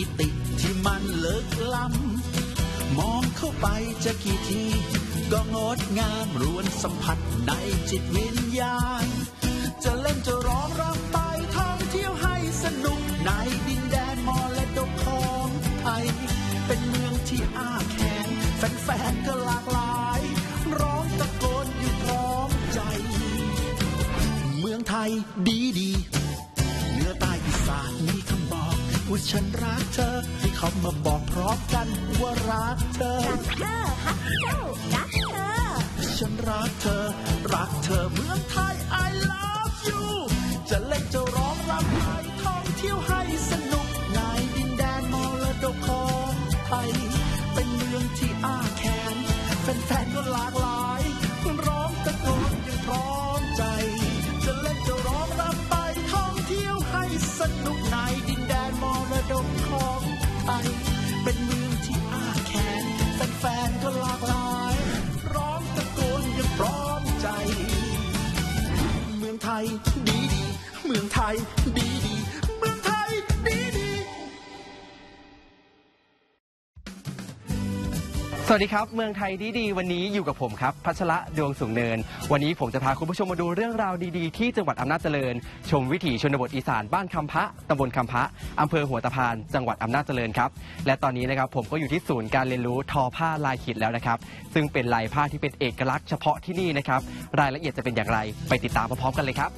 มิติที่มันเลิกล้ำมองเข้าไปจะกี่ทีก็งดงามรวนสัมผัสในจิตวิญญาณ จะเล่นจะร้องรำไปท่องเที่ยวให้สนุกในดินแดนมอและดกของไทย เป็นเมืองที่อ้าแขนแฟนๆก็หลากหลาย ร้องตะโกนอยู่พร้อมใจ เมืองไทยดีดี ว่าฉันรักเธอ ให้เขามาบอกพร้อมกันว่ารักเธอ รักเธอฮักเจ้ารักเธอ ฉันรักเธอ รักเธอเมืองไทย I love you จะเล่นจะร้องรำไปท่องเที่ยว ดีดี เมืองไทย สวัสดีครับ เมืองไทยดีดีวันนี้อยู่กับผมครับ พัชระดวงสูงเนิน วันนี้ผมจะพาคุณผู้ชมมาดูเรื่องราวดีๆ ที่จังหวัดอำนาจเจริญ ชมวิถีชนบทอีสานบ้านคำพะตำบลคำพะอำเภอหัวตะพาน จังหวัดอำนาจเจริญครับ และตอนนี้นะครับผมก็อยู่ที่ศูนย์การเรียนรู้ทอผ้าลายขีดแล้วนะครับ ซึ่งเป็นลายผ้าที่เป็นเอกลักษณ์เฉพาะที่นี่นะครับ รายละเอียดจะเป็นอย่างไร ไปติดตามพร้อมๆกันเลยครับ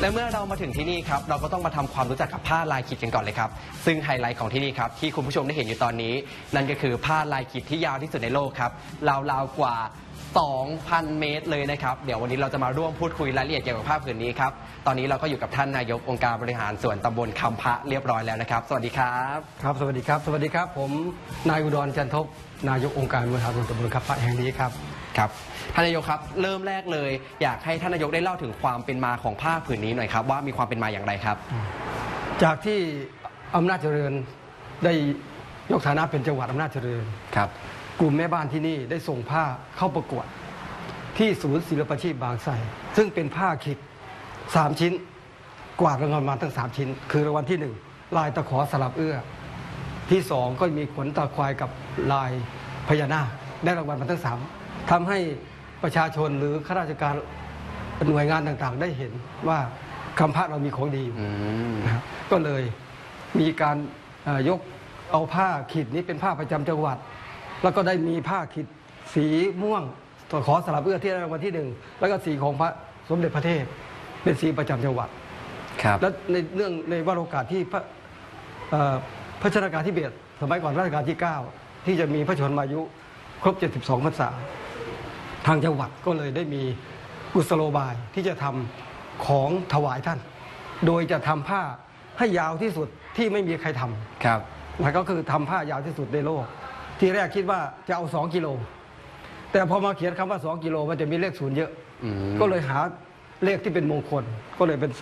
และเมื่อเรามาถึงที่นี่ครับเราก็ต้องมาทำความรู้จักกับผ้าลายขีดกันก่อนเลยครับ ซึ่งไฮไลท์ของที่นี่ครับที่คุณผู้ชมได้เห็นอยู่ตอนนี้ นั่นก็คือผ้าลายขีดที่ยาวที่สุดในโลกครับราวๆกว่า 2,000 เมตรเลยนะครับ เดี๋ยววันนี้เราจะมาร่วมพูดคุยรายละเอียดเกี่ยวกับผ้าผืนนี้ครับ ตอนนี้เราก็อยู่กับท่านนายกองค์การบริหารส่วนตำบลคำพะเรียบร้อยแล้วนะครับ สวัสดีครับ ครับ สวัสดีครับ สวัสดีครับ ผมนายอุดรจันทบนายกองค์การบริหารส่วนตำบลขับพระแห่งนี้ครับ ครับ ท่านนายกครับ เริ่มแรกเลย อยากให้ท่านนายกได้เล่าถึงความเป็นมาของผ้าผืนนี้หน่อยครับ ว่ามีความเป็นมาอย่างไรครับ จากที่อำนาจเจริญได้ยกฐานะเป็นจังหวัดอำนาจเจริญครับ กลุ่มแม่บ้านที่นี่ได้ส่งผ้าเข้าประกวด ที่ศูนย์ศิลปาชีพบางไทรซึ่งเป็นผ้าขิดสามชิ้น กวาดรางวัลมาทั้งสามชิ้น คือรางวัลที่หนึ่งลายตะขอสลับเอื้อ ที่สองก็มีขนตาควายกับลายพญานาคได้รางวัลมาทั้งสามทำให้ ประชาชนหรือข้าราชการหน่วยงานต่างๆ ได้เห็นว่าคำพระเรามีของดีอยู่อืมนะครับก็เลยมีการเอ่อยกเอาผ้าขีดนี้เป็นผ้าประจำจังหวัด แล้วก็ได้มีผ้าขีดสีม่วงตัวขอสลับเอื้อที่ได้รางวัลที่หนึ่งแล้วก็สีของพระสมเด็จพระเทพเป็นสีประจำจังหวัด ครับ และในเรื่องในวาระโอกาสที่พระเอ่อพระชนกาธิเบศรสมัยก่อนรัชกาลที่ 9 ที่จะมีพระชนมายุ ครบ 72พรรษา ทางจังหวัดก็เลยได้มีกุศโลบายที่จะทำของถวายท่าน โดยจะทำผ้าให้ยาวที่สุดที่ไม่มีใครทำครับนะก็คือทำผ้ายาวที่สุดในโลก ที่แรกคิดว่าจะเอา2กิโล แต่พอมาเขียนคำว่า2กิโลมันจะมีเลขศูนย์เยอะอืมก็เลยหาเลขที่เป็นมงคลก็เลยเป็น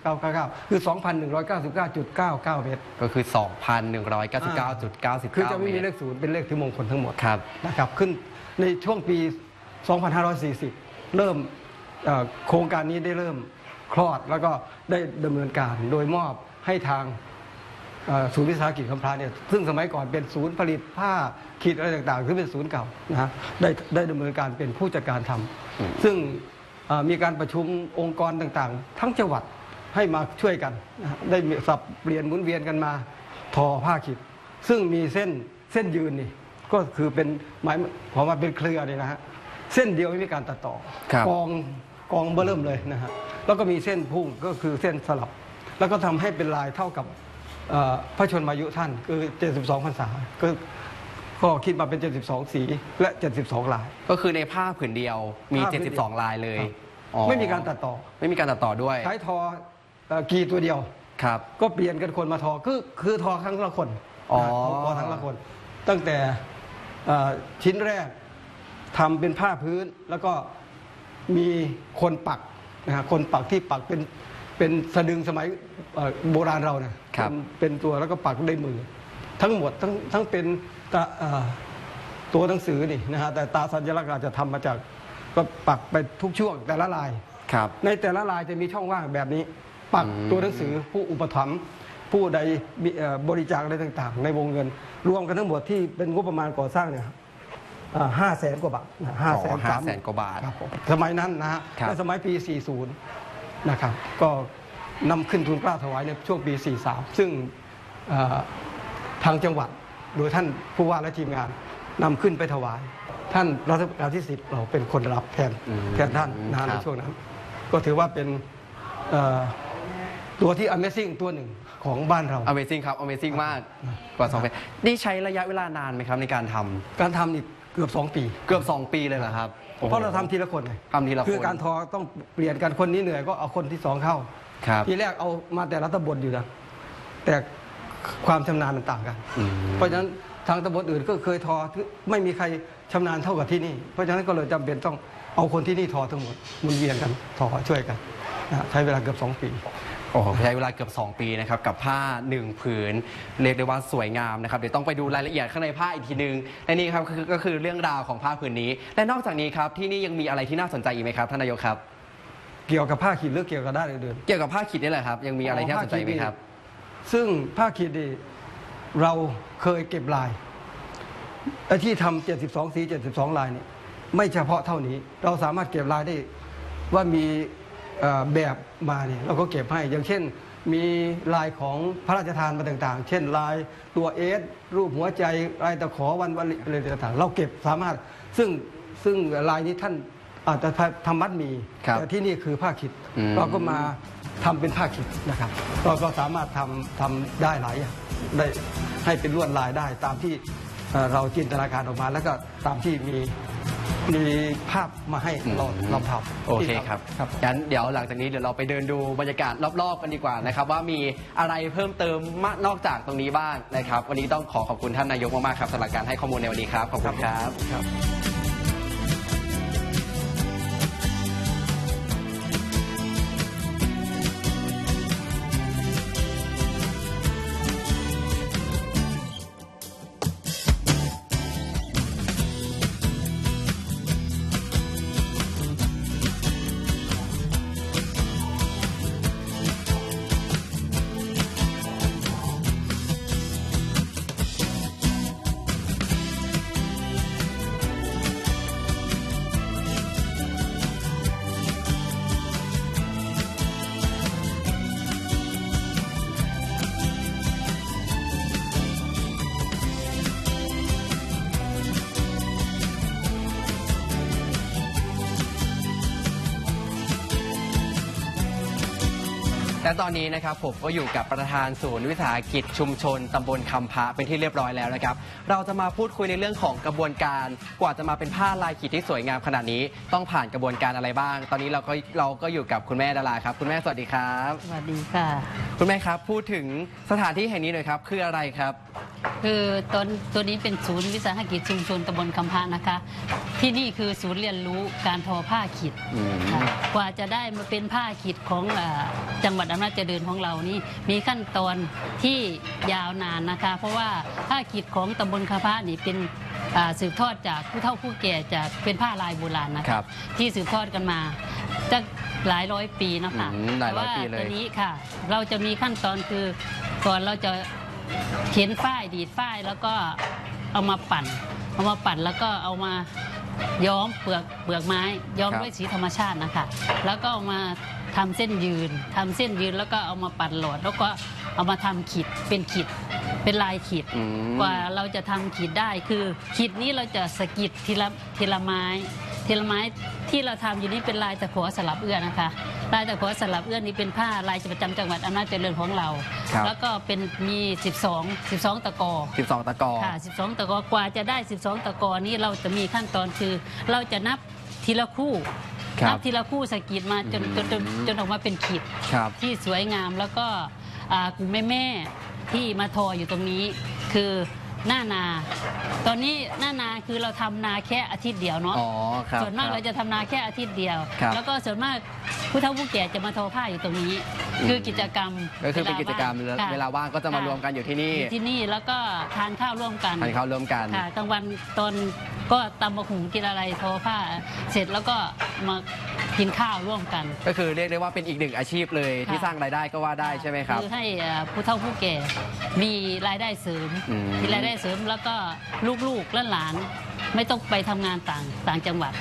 21999 คือ 2,199.99 เมตร ก็คือ 2,199.99 คือจะไม่มีเตเลรขศูนย์เป็นเลขที่มงคลทั้งหมดครับนะครับขึ้นในช่วงปี 2540 เริ่มเอ่อโครงการนี้ได้เริ่มคลอดแล้วก็ได้ดำเนินการโดยมอบให้ทางเอ่อศูนย์วิสาหกิจคำพร้าเนี่ยซึ่งสมัยก่อนเป็นศูนย์ผลิตผ้าขีดอะไรต่างๆคือเป็นศูนย์เก่านะฮะได้ได้ดำเนินการเป็นผู้จัดการทำอืมซึ่งเอ่อมีการประชุมองค์กรต่างๆ ทั้งจังหวัดให้มาช่วยกันนะฮะได้มีสับเปลี่ยนหมุนเวียนกันมาทอผ้าขีด ซึ่งมีเส้นเส้นยืนนี่ก็คือเป็นหมายพอมาเป็นเครือเนี่ยนะฮะ เส้นเดียวไม่มีการตัดต่อครับกองกองเบอร์เริ่มเลยนะฮะแล้วก็มีเส้นพุ่งก็คือเส้นสลับ แล้วก็ทำให้เป็นลายเท่ากับเอ่อพระชนมายุท่านคือ 72พรรษาก็ก็คิดมาเป็น 72 สีและ 72 ลาย ก็คือในผ้าผืนเดียวมี ผ้าผืนเดียว72 ลายเลยครับ อ๋อไม่มีการตัดต่อไม่มีการตัดต่อด้วยใช้ทอเอ่อกีตัวเดียว ครับ ก็เปลี่ยนกันคนมาทอคือคือทอครั้งละคนอ๋อ ทอทั้งละคน ตั้งแต่เอ่อชิ้นแรก ทำเป็นผ้าพื้นแล้วก็มีคนปักนะฮะคนปักที่ปักเป็นเป็นสะดึงสมัยเอ่อโบราณเราเนี่ยครับเป็นเป็นตัวแล้วก็ปักด้วยมือ ทั้งหมดทั้งทั้งเป็นตาเอ่อตัวหนังสือนี่นะฮะแต่ตาสัญลักษณ์อาจจะทำมาจากก็ปักไปทุกช่วงแต่ละลายครับ ในแต่ละลายจะมีช่องว่างแบบนี้ ปักอืมตัวหนังสือผู้อุปถัมภ์ผู้ใดมีเอ่อบริจาคอะไรต่าง ๆ ในวงเงิน รวมกันทั้งหมดที่เป็นงบประมาณก่อสร้างเนี่ย ห้าแสนกว่าบาทห้าแสนห้าแสนกว่าบาทครับผมสมัยนั้นนะฮะครับในสมัยปี 40 นะครับ ก็นำขึ้นทุนกล้าถวายในช่วงปี 43 ซึ่งเอ่อทางจังหวัดโดยท่านผู้ว่าและทีมงานนำขึ้นไปถวาย ท่านรัฐการที่สิบเราเป็นคนรับแทนอืมแทนท่านนะฮะคในรับช่วงนั้น ก็ถือว่าเป็นเอ่อตัวที่ Amazing ตัวหนึ่งของบ้านเรา Amazing ครับ Amazing มากกว่า2ปีนี่ใช้ระยะเวลานานไหมครับในการทำการทำนี่ เกือบ 2 ปี เกือบ 2 ปีเลยเหรอครับโอ้โหเพราะเราทำทีละคนไงทำทีละคนคือการทอต้องเปลี่ยนกันคนนี้เหนื่อยก็เอาคนที่สองเข้า ครับทีแรกเอามาแต่ละตำบลอยู่นะแต่ความชำนาญมันต่างกัน อืม เพราะฉะนั้นทางตำบลอื่นก็เคยทอไม่มีใครชำนาญเท่ากับที่นี่ เพราะฉะนั้นก็เลยจำเป็นต้องเอาคนที่นี่ทอทั้งหมดหมุนเวียนกันทอช่วยกันนะใช้เวลาเกือบสองปี โอ้โหใช้เวลาเกือบ 2 ปีนะครับกับผ้าหนึ่งผืน เรียกได้ว่าสวยงามนะครับเดี๋ยวต้องไปดูรายละเอียดข้างในผ้าอีกทีนึงและนี่ครับคือก็คือเรื่องราวของผ้าผืนนี้ และนอกจากนี้ครับที่นี่ยังมีอะไรที่น่าสนใจอีกไหมครับท่านนายกครับ เกี่ยวกับผ้าขีดหรือเกี่ยวกับด้านอื่นเกี่ยวกับผ้าขีดนี่แหละครับยังมีอะไรที่น่าสนใจไหมครับๆซึ่งผ้าขีดนี่เราเคยเก็บลายไอ้ที่ทำ72 สี 72 ลายนี่ไม่เฉพาะเท่านี้ เราสามารถเก็บลายได้ว่ามีเอ่อ แบบมาเนี่ยเราก็เก็บให้อย่างเช่น มีลายของพระราชทานมาต่างๆ เช่นลายตัวเอสรูปหัวใจลายตะขอวันวันอะไรต่างๆ เราเก็บสามารถซึ่งซึ่งลายนี้ท่านอาจจะทำมัดหมีครับแต่ที่นี่คือผ้าขิดอืมเราก็มาทำเป็นผ้าขิดนะครับเราก็สามารถทำทำได้หลายอย่างได้ให้เป็นลวดลายได้ตามที่เอ่อเราจินตนาการออกมาแล้วก็ตามที่มี มีภาพมาให้เราเราทำโอเคครับครับงั้นเดี๋ยวหลังจากนี้เดี๋ยวเราไปเดินดูบรรยากาศรอบๆกันดีกว่านะครับ ว่ามีอะไรเพิ่มเติมมากนอกจากตรงนี้บ้างนะครับ วันนี้ต้องขอขอบคุณท่านนายกมากๆครับสำหรับการให้ข้อมูลในวันนี้ครับขอบคุณครับ และตอนนี้นะครับผมก็อยู่กับประธานศูนย์วิสาหกิจชุมชนตำบลคำพะเป็นที่เรียบร้อยแล้วนะครับ เราจะมาพูดคุยในเรื่องของกระบวนการ กว่าจะมาเป็นผ้าลายขีดที่สวยงามขนาดนี้ ต้องผ่านกระบวนการอะไรบ้าง ตอนนี้เราก็เราก็อยู่กับคุณแม่ดาราครับ คุณแม่สวัสดีครับ สวัสดีค่ะ คุณแม่ครับพูดถึงสถานที่แห่งนี้หน่อยครับ คืออะไรครับ คือตอนตัวนี้เป็นศูนย์วิสาหกิจชุมชนตำบลคำพะนะคะ ที่นี่คือศูนย์เรียนรู้การทอผ้าขีดอืมค่ะกว่าจะได้มาเป็นผ้าขีดของเอ่อจังหวัดอำนาจเจริญของเรานี่มีขั้นตอนที่ยาวนานนะคะ เพราะว่าผ้าขีดของตำบลคำพะนี่เป็นอ่าสืบทอดจากผู้เฒ่าผู้แก่จากเป็นผ้าลายโบราณนะครัคะบที่สืบทอดกันมาจะหลายร้อยปีนะคะอืมหลายร้อยปีเลย แต่ว่าตัวนี้ค่ะเราจะมีขั้นตอนคือก่อนเราจะ เข็นฝ้ายดีดฝ้ายแล้วก็เอามาปั่น เอามาปั่นแล้วก็เอามาย้อมเปลือกเปลือกไม้ย้อมครับ ด้วยสีธรรมชาตินะคะ แล้วก็เอามาทำเส้นยืนทำเส้นยืนแล้วก็เอามาปั่นโหลดแล้วก็ เอามาทำขีดเป็นขีดเป็นลายขีดอืมกว่าเราจะทำขีดได้คือขีดนี้เราจะสะกิดทีละทีละไม้ทีละไม้ที่เราทำอยู่นี้เป็นลายตะขอสลับเอื้อนะคะ ลายตะขอสลับเอื้อนี้เป็นผ้าลายประจำจังหวัดอำนาจเจริญของเราครับแล้วก็เป็นมี 12 12 ตะกอ 12 ตะกอค่ะ12 ตะกอกว่าจะได้ 12 ตะกอนี้เราจะมีขั้นตอนคือ เราจะนับทีละคู่ครับนัทีละคู่สะกิดมาจนจนจนอืมจนออกมาเป็นขีดครับที่สวยงามแล้วก็ อ่ากลุ่มแม่ๆที่มาทออยู่ตรงนี้ คือหน้านา ตอนนี้หน้านาคือเราทำนาแค่อาทิตย์เดียวเนาะอ๋อครับส่วนมากครับเราจะทำนาแค่อาทิตย์เดียว ครับแล้วก็ส่วนมากผู้เฒ่าผู้แก่จะมาทอผ้าอยู่ตรงนี้คือกิจกรรมก็คือเป็นกิจกรรมว่างค่ะเวลาว่างก็จะมารวมกันอยู่ที่นี่อยู่ที่นี่แล้วก็ทานข้าวร่วมกัน ทานข้าวร่วมกัน ค่ะกลางวันตอน ก็ตำมะหุงกินอะไรทอผ้าเสร็จแล้วก็มากินข้าวร่วมกัน ก็คือเรียกได้ว่าเป็นอีกหนึ่งอาชีพเลยที่ค่ะสร้างรายได้ก็ว่าได้ใช่ไหมครับคือให้เอ่อผู้เฒ่าผู้แก่มีรายได้เสริมอืมมีรายได้เสริมแล้วก็ลูกๆและหลานไม่ต้องไปทำงานต่างต่างจังหวัด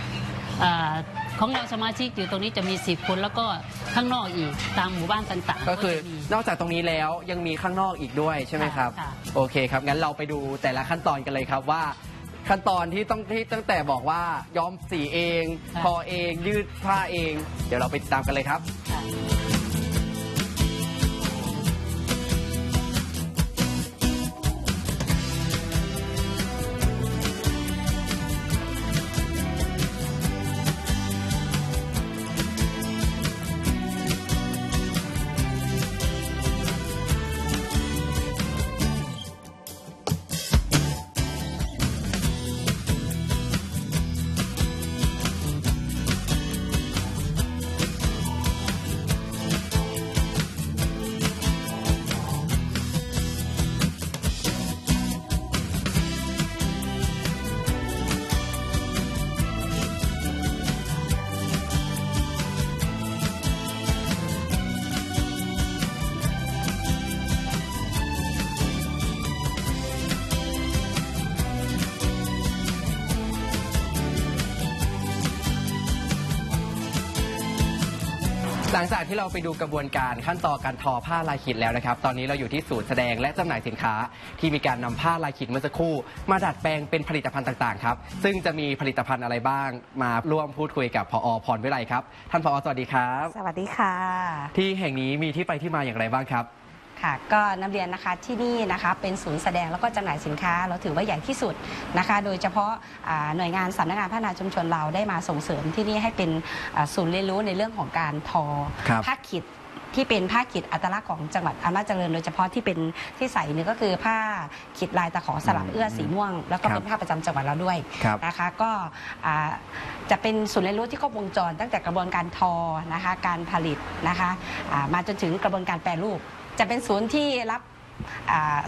อ่าของเราสมาชิกอยู่ตรงนี้จะมี 10 คนแล้วก็ข้างนอกอีกตามหมู่บ้านต่างๆ ก็คือจะมีนอกจากตรงนี้แล้วยังมีข้างนอกอีกด้วยใช่ไหมครับค่ะโอเคครับ งั้นเราไปดูแต่ละขั้นตอนกันเลยครับว่า ขั้นตอนที่ต้องที่ตั้งแต่บอกว่าย้อมสีเอง ค่ะทอเองยืดผ้าเอง เดี๋ยวเราไปติดตามกันเลยครับ ค่ะ ลังจากที่เราไปดูกระบวนการขั้นตอนการทอผ้าลายขีดแล้วนะครับ ตอนนี้เราอยู่ที่ศูนย์แสดงและจำหน่ายสินค้า ที่มีการนำผ้าลายขีดเมื่อสักครู่ มาดัดแปลงเป็นผลิตภัณฑ์ต่างๆครับ ซึ่งจะมีผลิตภัณฑ์อะไรบ้าง มาร่วมพูดคุยกับพอพรวิไลครับ ท่านพอสวัสดีครับ สวัสดีค่ะ ที่แห่งนี้มีที่ไปที่มาอย่างไรบ้างครับ ค่ะก็นำเรียนนะคะที่นี่นะคะเป็นศูนย์แสดงแล้วก็จำหน่ายสินค้า เราถือว่าใหญ่ที่สุดนะคะ โดยเฉพาะอ่าหน่วยงานสำนักงานพัฒนาชุมชนเราได้มาส่งเสริมที่นี่ให้เป็นอ่าศูนย์เรียนรู้ในเรื่องของการทอครับผ้าขิดที่เป็นผ้าขิดอัตลักษณ์ของจังหวัดอำนาจเจริญ โดยเฉพาะที่เป็นที่ใส่นี่ก็คือผ้าขิดลายตะขอสลับเอื้อสีม่วง แล้วก็ครับเป็นผ้าประจำจังหวัดเราด้วยครับนะคะ ก็อ่าจะเป็นศูนย์เรียนรู้ที่ครบวงจร ตั้งแต่กระบวนการทอนะคะการผลิตนะคะอ่ามาจนถึงกระบวนการแปรรูป จะเป็นศูนย์ที่รับ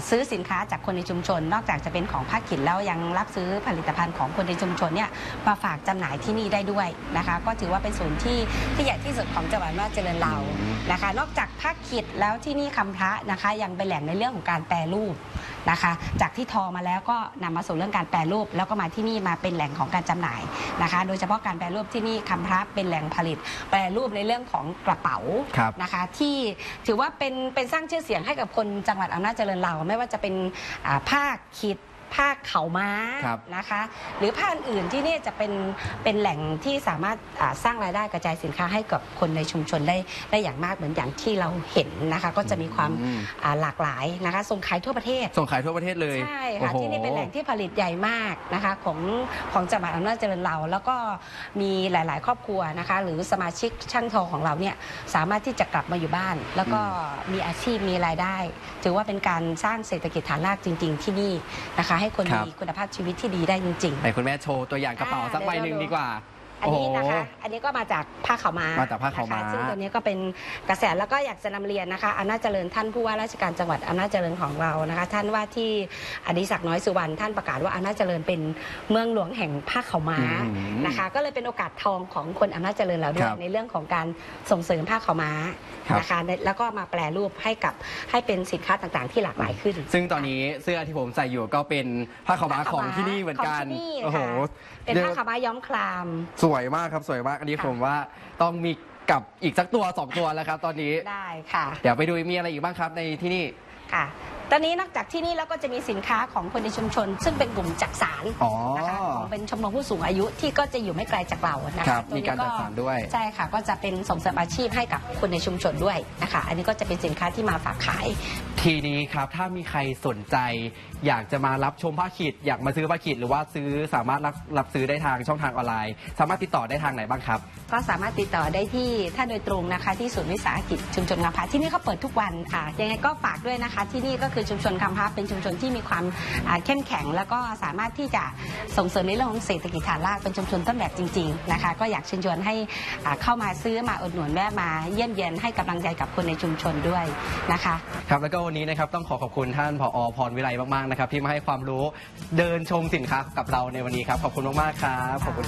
ซื้อสินค้าจากคนในชุมชน นอกจากจะเป็นของภาคขินแล้วยังรับซื้อผลิตภัณฑ์ของคนในชุมชนเนี่ยมาฝากจำหน่ายที่นี่ได้ด้วยนะคะ ก็ถือว่าเป็นศูนย์ที่ที่ใหญ่ที่สุดของจังหวัดอำนาจเจริญเรานะคะ นอกจากภาคขิดแล้วที่นี่คำพระนะคะ ยังเป็นแหล่งในเรื่องของการแปรรูป นะคะ จากที่ทอมาแล้วก็นำมาสู่เรื่องการแปรรูป แล้วก็มาที่นี่มาเป็นแหล่งของการจำหน่ายนะคะ โดยเฉพาะการแปรรูปที่นี่คำพระเป็นแหล่งผลิต แปรรูปในเรื่องของกระเป๋าครับนะคะ ที่ถือว่าเป็นเป็นสร้างชื่อเสียงให้กับคนจังหวัดอำนาจเจริญเรา ไม่ว่าจะเป็นอ่าผ้าขีด ผ้าเข่าม้าครับนะคะ หรือผ้าอื่นๆที่นี่จะเป็นเป็นแหล่งที่สามารถอ่าสร้างรายได้กระจายสินค้าให้กับคนในชุมชนได้ได้อย่างมากเหมือนอย่างที่เราเห็นนะคะ ก็จะมีความอืมอ่าหลากหลายนะคะส่งขายทั่วประเทศ ส่งขายทั่วประเทศเลยใช่โอ้ค่ะโหที่นี่เป็นแหล่งที่ผลิตใหญ่มากนะคะของของจังหวัดอำนาจเจริญเรา แล้วก็มีหลาย ๆ ครอบครัวนะคะ หรือสมาชิกช่างทอของเราเนี่ยสามารถที่จะกลับมาอยู่บ้าน แล้วก็มีอาชีพมีรายได้ ถือว่าเป็นการสร้างเศรษฐกิจฐานรากจริง ๆ ที่นี่นะคะให้คนครับ มีคุณภาพชีวิตที่ดีได้จริงไหนคุณแม่โชว์ตัวอย่างกระเป๋าอ่าสักใบหนึ่งเดี๋ยวดีกว่าๆ อันนี้นะคะ อันนี้ก็มาจากผ้าขาวม้ามาจากผ้าขาวม้านะคะซึ่งตัวนี้ก็เป็นกระแสแล้วก็อยากจะนำเรียนนะคะอำนาจเจริญท่านผู้ว่าราชการจังหวัดอำนาจเจริญของเรานะคะ ท่านว่าที่อดิศักดิ์น้อยสุวรรณท่านประกาศว่าอำนาจเจริญเป็นเมืองหลวงแห่งผ้าขาวม้าอืมนะคะ ก็เลยเป็นโอกาสทองของคนอำนาจเจริญเราด้วคยรับในเรื่องของการส่งเสริมผ้าขาวม้าครับนะคะแล้วก็มาแปลรูปให้กับให้เป็นสินค้าต่างๆ ที่หลากหลายขึ้น ซึ่งตอนนี้เสื้อที่ผมใส่อยู่ก็เป็นผ้าขาวม้าของที่นี่เหมือนกันของที่นี่โอ้โหค่ะ เป็นผ้าขาวม้าย้อมคลาม สวยมากครับสวยมากอันนี้ค่ะ ผมว่าต้องมีกับอีกสักตัวสองตัวแล้วครับ ตอนนี้ ได้ค่ะ เดี๋ยวไปดูมีอะไรอีกบ้างครับในที่นี่ ค่ะ ตอนนี้นอกจากที่นี่แล้วก็จะมีสินค้าของคนในชุมชน ซึ่งเป็นกลุ่มจักสารอ๋อนะคะของเป็นชมรมผู้สูงอายุที่ก็จะอยู่ไม่ไกลจากเรานะครัคะบตงนี้มีการจัดสรรด้วย ใช่ค่ะ ก็จะเป็นส่งเสริมอาชีพให้กับคนในชุมชนด้วยนะคะ อันนี้ก็จะเป็นสินค้าที่มาฝากขาย ทีนี้ครับถ้ามีใครสนใจ อยากจะมารับชมผ้าขีดอยากมาซื้อผ้าขีดหรือว่าซื้อสามารถรับรับซื้อได้ทางช่องทางออนไลน์ สามารถติดต่อได้ทางไหนบ้างครับ ก็สามารถติดต่อได้ที่ท่านโดยตรงนะคะที่ศูนย์วิสาหกิจชุมชนคำพาที่นี่เขาเปิดทุกวันค่ะยังไงก็ฝากด้วยนะคะ ที่นี่ก็คือชุมชนคำพาเป็นชุมชนที่มีความอ่าเข้มแข็ง แล้วก็สามารถที่จะส่งเสริมในเรื่องของเศรษฐกิจฐานรากเป็นชุมชนต้นแบบจริงๆนะคะก็อยากเชิญชวนให้อ่าเข้ามาซื้อมาอุดหนุนแวะมาเยี่ยมเยียนให้กำลังใจกับคนในชุมชนด้วยนะคะ ครับแล้วก็วันนี้นะครับต้องขอขอบคุณท่านผอพรวิไลมากๆนะครับที่มาให้ความรู้เดินชมสินค้ากับเราในวันนี้ครับขอบคุณมากๆครับขอบคุณ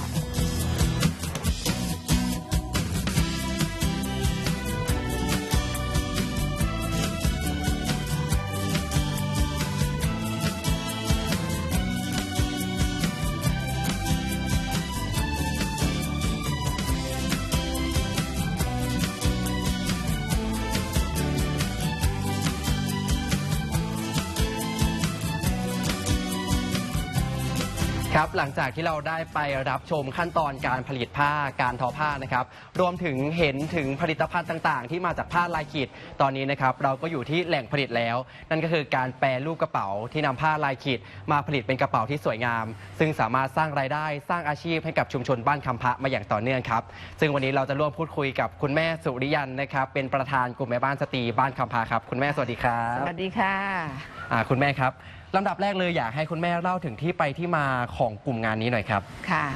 ครับหลังจากที่เราได้ไปรับชมขั้นตอนการผลิตผ้าการทอผ้านะครับรวมถึงเห็นถึงผลิตภัณฑ์ต่างๆ ที่มาจากผ้าลายขีดตอนนี้นะครับเราก็อยู่ที่แหล่งผลิตแล้ว นั่นก็คือการแปรรูปกระเป๋าที่นำผ้าลายขีด มาผลิตเป็นกระเป๋าที่สวยงาม ซึ่งสามารถสร้างรายได้สร้างอาชีพให้กับชุมชนบ้านคำพะมาอย่างต่อเนื่องครับซึ่งวันนี้เราจะร่วมพูดคุยกับคุณแม่สุริยันนะครับเป็นประธานกลุ่มแม่บ้านสตรีบ้านคำพะครับคุณแม่สวัสดีครับสวัสดีค่ะอ่าคุณแม่ครับ ลำดับแรกเลยอยากให้คุณแม่เล่าถึงที่ไปที่มาของกลุ่มงานนี้หน่อยครับ ค่ะ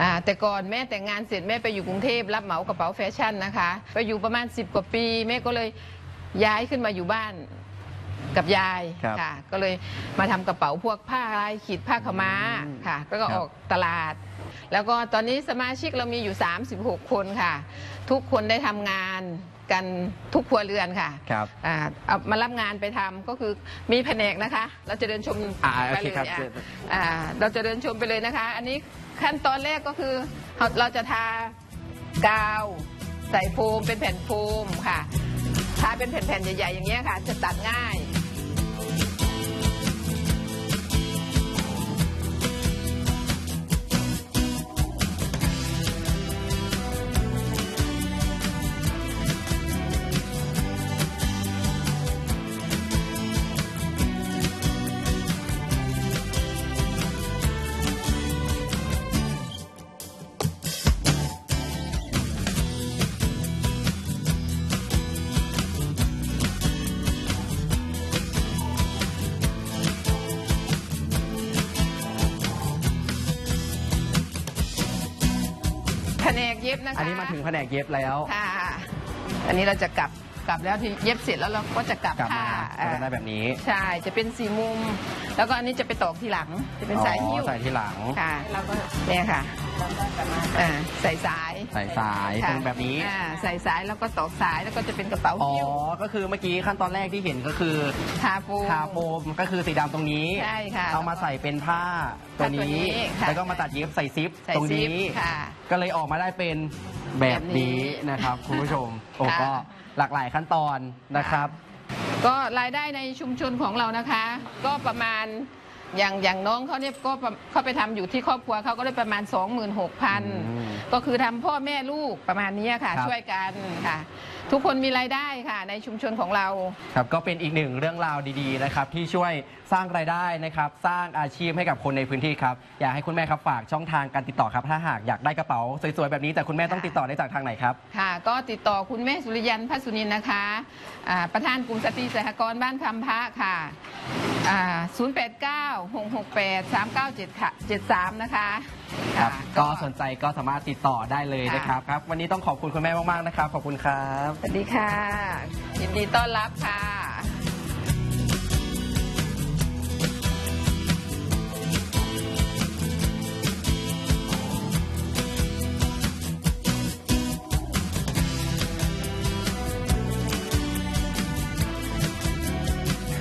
อ่าแต่ก่อนแม่แต่งงานเสร็จแม่ไปอยู่กรุงเทพรับเหมากระเป๋าแฟชั่นนะคะ ไปอยู่ประมาณ 10 กว่าปี แม่ก็เลยย้ายขึ้นมาอยู่บ้านกับยายครับค่ะ ก็เลยมาทำกระเป๋าพวกผ้าลายขีดผ้าขาวม้าอืมค่ะ แล้วก็ครับ ออกตลาด แล้วก็ตอนนี้สมาชิกเรามีอยู่ 36 คนค่ะ ทุกคนได้ทำงาน กันทุกครัวเรือนค่ะครับอ่าเอามารับงานไปทำก็คือมีแผนกนะคะ เราจะเดินชมอ่าโอไปเคเลยครับอะเชิญอ่าเราจะเดินชมไปเลยนะคะ อันนี้ขั้นตอนแรกก็คือเราเราจะทากาวใส่โฟมเป็นแผ่นโฟมค่ะ ทาเป็นแผ่นๆใหญ่ๆอย่างเงี้ยค่ะ จะตัดง่าย นกเย็บนะคะอันนี้มาถึงแผนกเย็บแล้วค่ะ อันนี้เราจะกลับกลับแล้วที่เย็บเสร็จแล้วเราก็จะกลับกลับผ้ามาอ่าก็จะได้แบบนี้ใช่จะเป็นสีมุม แล้วก็อันนี้จะไปตอกทีหลัง จะเป็นสายหิ้วอ๋อใส่ที่หลังค่ะแล้วก็เนี่ยค่ะ อ่าใส่สายใส่สายค่ะตรงแบบนี้ อ่าใส่สายแล้วก็ตอกสายแล้วก็จะเป็นกระเป๋าอ๋อ หิ้วก็คือเมื่อกี้ขั้นตอนแรกที่เห็นก็คือทาโฟม ทาโฟมก็คือสีดำตรงนี้ ใช่ค่ะเอามาใส่เป็นผ้าตัวผ้าตัวนี้นี้ค่ะ แล้วก็มาตัดเย็บใส่ซิปใส่ตรงซินี้ ปค่ะ ก็เลยออกมาได้เป็นแบบนี้นะครับ คุณผู้ชม โอ้ค่ะ ก็หลากหลายขั้นตอนนะครับ ก็รายได้ในชุมชนของเรานะคะ ก็ประมาณ อย่างอย่างน้องเขาเนี่ยก็ประเขาไปทำอยู่ที่ครอบครัวเขาก็ได้ประมาณ 26,000 ก็คือทำพ่อแม่ลูกประมาณนี้ค่ะ ครับ ช่วยกันค่ะ ทุกคนมีรายได้ค่ะ ในชุมชนของเรา ครับก็เป็นอีกหนึ่งเรื่องราวดีๆนะครับที่ช่วยสร้างรายได้นะครับ สร้างอาชีพให้กับคนในพื้นที่ครับ อยากให้คุณแม่ครับฝากช่องทางการติดต่อครับ ถ้าหากอยากได้กระเป๋าสวยๆแบบนี้แต่คุณแม่ต้องติดต่อได้จากทางไหนครับ ค่ะ ก็ติดต่อคุณแม่สุริยันพัสุนินนะคะอ่าประธานกลุ่มสตรีสหกรณ์บ้านคำพระค่ะอ่า089 668 3973ค่ะ73 นะคะ ครับค่ะก็สนใจก็สามารถติดต่อได้เลยนะครับครับ วันนี้ต้องขอบคุณคุณแม่มากๆนะครับ ขอบคุณครับ สวัสดีค่ะ ยินดีต้อนรับค่ะ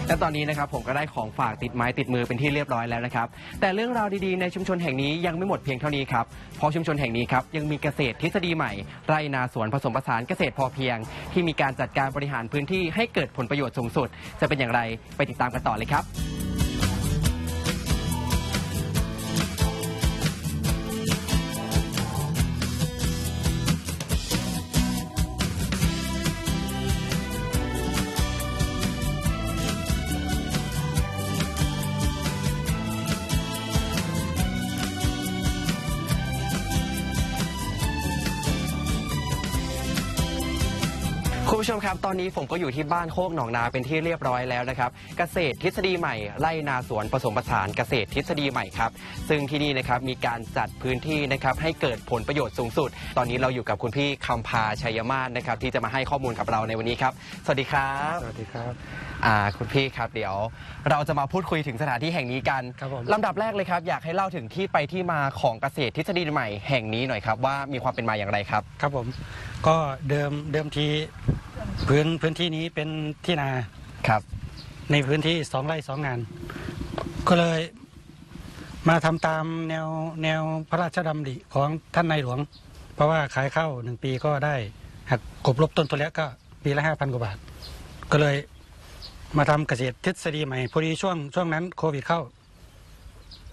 และตอนนี้นะครับผมก็ได้ของฝากติดไม้ติดมือเป็นที่เรียบร้อยแล้วนะครับ แต่เรื่องราวดีๆในชุมชนแห่งนี้ยังไม่หมดเพียงเท่านี้ครับ เพราะชุมชนแห่งนี้ครับยังมีเกษตรทฤษฎีใหม่ ไรนาสวนผสมผสานเกษตรพอเพียง ที่มีการจัดการบริหารพื้นที่ให้เกิดผลประโยชน์สูงสุด จะเป็นอย่างไรไปติดตามกันต่อเลยครับ ครับ ตอนนี้ผมก็อยู่ที่บ้านโคกหนองนาเป็นที่เรียบร้อยแล้วนะครับ เกษตรทฤษฎีใหม่ไล่นาสวนผสมผสานเกษตรทฤษฎีใหม่ครับ ซึ่งที่นี่นะครับมีการจัดพื้นที่นะครับให้เกิดผลประโยชน์สูงสุด ตอนนี้เราอยู่กับคุณพี่คำพาชัยมาศนะครับที่จะมาให้ข้อมูลกับเราในวันนี้ครับ สวัสดีครับ สวัสดีครับอ่าคุณพี่ครับเดี๋ยว เราจะมาพูดคุยถึงสถานที่แห่งนี้กันครับผม ลำดับแรกเลยครับ อยากให้เล่าถึงที่ไปที่มาของเกษตรทฤษฎีใหม่แห่งนี้หน่อยครับว่ามีความเป็นมาอย่างไรครับ ครับผมก็เดิมเดิมทีพื้นพื้นที่นี้เป็นที่นาครับ ในพื้นที่สองไร่สองงาน ก็เลยมาทำตามแนวแนวพระราชดำริของท่านในหลวง เพราะว่าขายข้าวหนึ่งปีก็ได้หักกบลบต้นทุนแล้วก็ปีละห้าพันกว่าบาท ก็เลย มาทำเกษตรทฤษฎีใหม่พอดีช่วงช่วงนั้นโควิดเข้า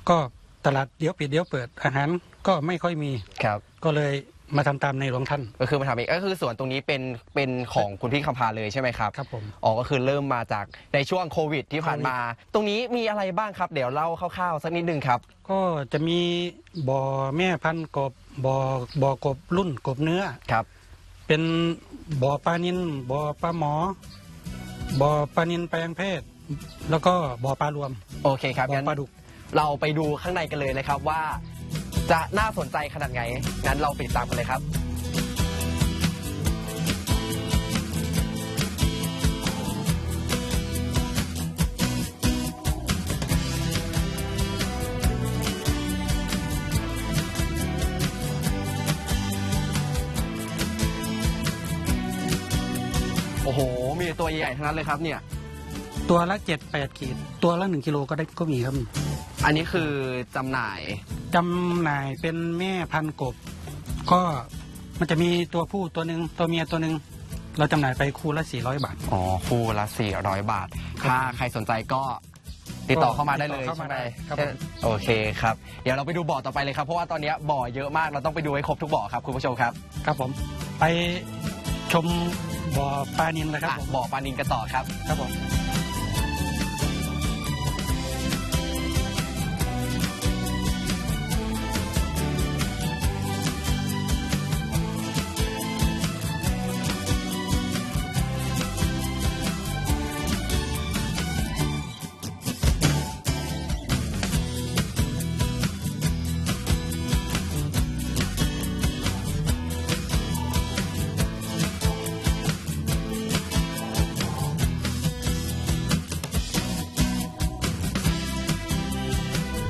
ก็ตลาดเดี๋ยวปิดเดี๋ยวเปิดอาหารก็ไม่ค่อยมีครับก็เลยมาทำตามในหลวงท่าน ก็คือมาทำเองก็คือสวนตรงนี้เป็นเป็นของคุณพี่คำพาเลยใช่ไหมครับครับผมอ๋อก็คือเริ่มมาจากในช่วงโควิดที่ผ่านมา ตรงนี้มีอะไรบ้างครับ เดี๋ยวเล่าคร่าวๆสักนิดนึงครับ ก็จะมีบ่อแม่พันธุ์กบบ่อบ่อกบรุ่นกบเนื้อครับ เป็นบ่อปลานินบ่อปลาหมอ บ่อปลานินแปลงเพศ แล้วก็บ่อปลารวมโอเคครับบ่องั้นปลาดุก เราไปดูข้างในกันเลยนะครับว่า จะน่าสนใจขนาดไหนงั้นเราไปติดตามกันเลยครับ โอ้โห มีแต่ตัวใหญ่ๆทั้งนั้นเลยครับเนี่ย ตัวละเจ็ดแปดขีด ตัวละหนึ่งกิโลก็ได้ก็มีครับอันนี้คือจำหน่าย จำหน่ายเป็นแม่พันธุ์กบ ก็มันจะมีตัวผู้ตัวหนึ่งตัวเมียตัวหนึ่งเราจำหน่ายไปคู่ละสี่ร้อยบาท อ๋อ คู่ละ 400 บาท ถ้าใครสนใจก็ติดต่อเข้ามาได้เลยติดต่อเข้าใช่มาไหมได้ครับผม โอเคครับ เดี๋ยวเราไปดูบ่อต่อไปเลยครับ เพราะว่าตอนนี้บ่อเยอะมาก เราต้องไปดูให้ครบทุกบ่อครับคุณผู้ชมครับ ครับผม ไป ชมบ่อปลานินเลยครับอะผมบ่อปลานินกันต่อครับครับผม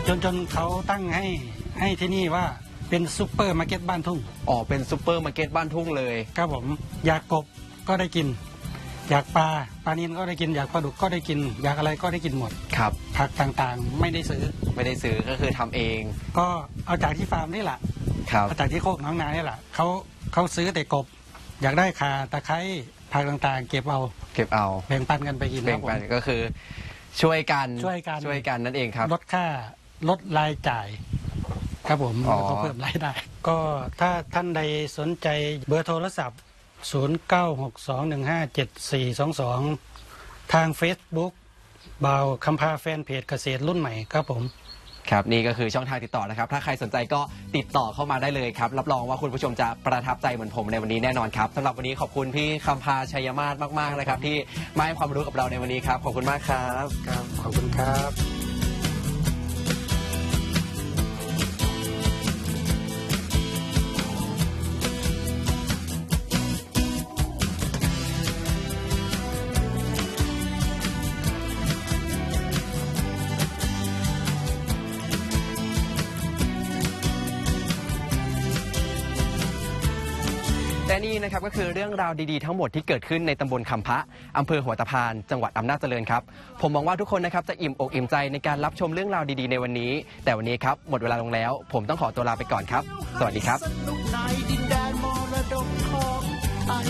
จนจนเขาตั้งให้ให้ที่นี่ว่าเป็นซูเปอร์มาร์เก็ตบ้านทุ่งอ๋อเป็นซูเปอร์มาร์เก็ตบ้านทุ่งเลย ครับผมอยากกบก็ได้กิน อยากปลาปลานินก็ได้กินอยากปลาดุกก็ได้กิน อยากอะไรก็ได้กินหมดครับ ผักต่างๆ ไม่ได้ซื้อ ไม่ได้ซื้อก็คือทำเองก็เอาจากที่ฟาร์มนี่แหละครับเอาจากที่โคกหน้องนานี่แหละเขาเขาซื้อแต่กบ อยากได้ข่าตะไคร้ผักต่างๆ เก็บเอาเก็บเอาแบ่งปันกันไปกินคแบ่รังบผปันมก็คือช่วยกันช่วยกัน ช่วยกันนั่นเองครับ ลดค่า ลดรายจ่าย ครับผมอ๋อ แล้วก็เพิ่มรายได้ ก็ถ้าท่านใดสนใจเบอร์โทรศัพท์ 0962157422 ทาง Facebook บ่าวคำพาแฟนเพจเกษตรรุ่นใหม่ครับผม ครับนี่ก็คือช่องทางติดต่อนะครับถ้าใครสนใจก็ติดต่อเข้ามาได้เลยครับรับรองว่าคุณผู้ชมจะประทับใจเหมือนผมในวันนี้แน่นอนครับสำหรับวันนี้ขอบคุณพี่คำพาชัยมาศมากๆนะครับ ที่มาให้ความรู้กับเราในวันนี้ครับขอบคุณมากครับ ครับ ขอบคุณครับ และนี่นะครับก็คือเรื่องราวดีๆทั้งหมดที่เกิดขึ้นในตำบลคำพะอำเภอหัวตะพานจังหวัดอำนาจเจริญครับ ผมมองว่าทุกคนนะครับจะอิ่มอกอิ่มใจในการรับชมเรื่องราวดีๆ ในวันนี้ แต่วันนี้ครับหมดเวลาลงแล้ว ผมต้องขอตัวลาไปก่อนครับ สวัสดีครับไทย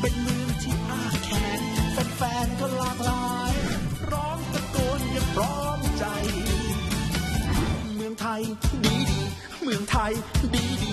เป็นเมืองที่อาแขนแฟนๆก็หลากหลาย ร้องตะโกนอย่าพร้อมใจ เมืองไทยดีดี เมืองไทยดี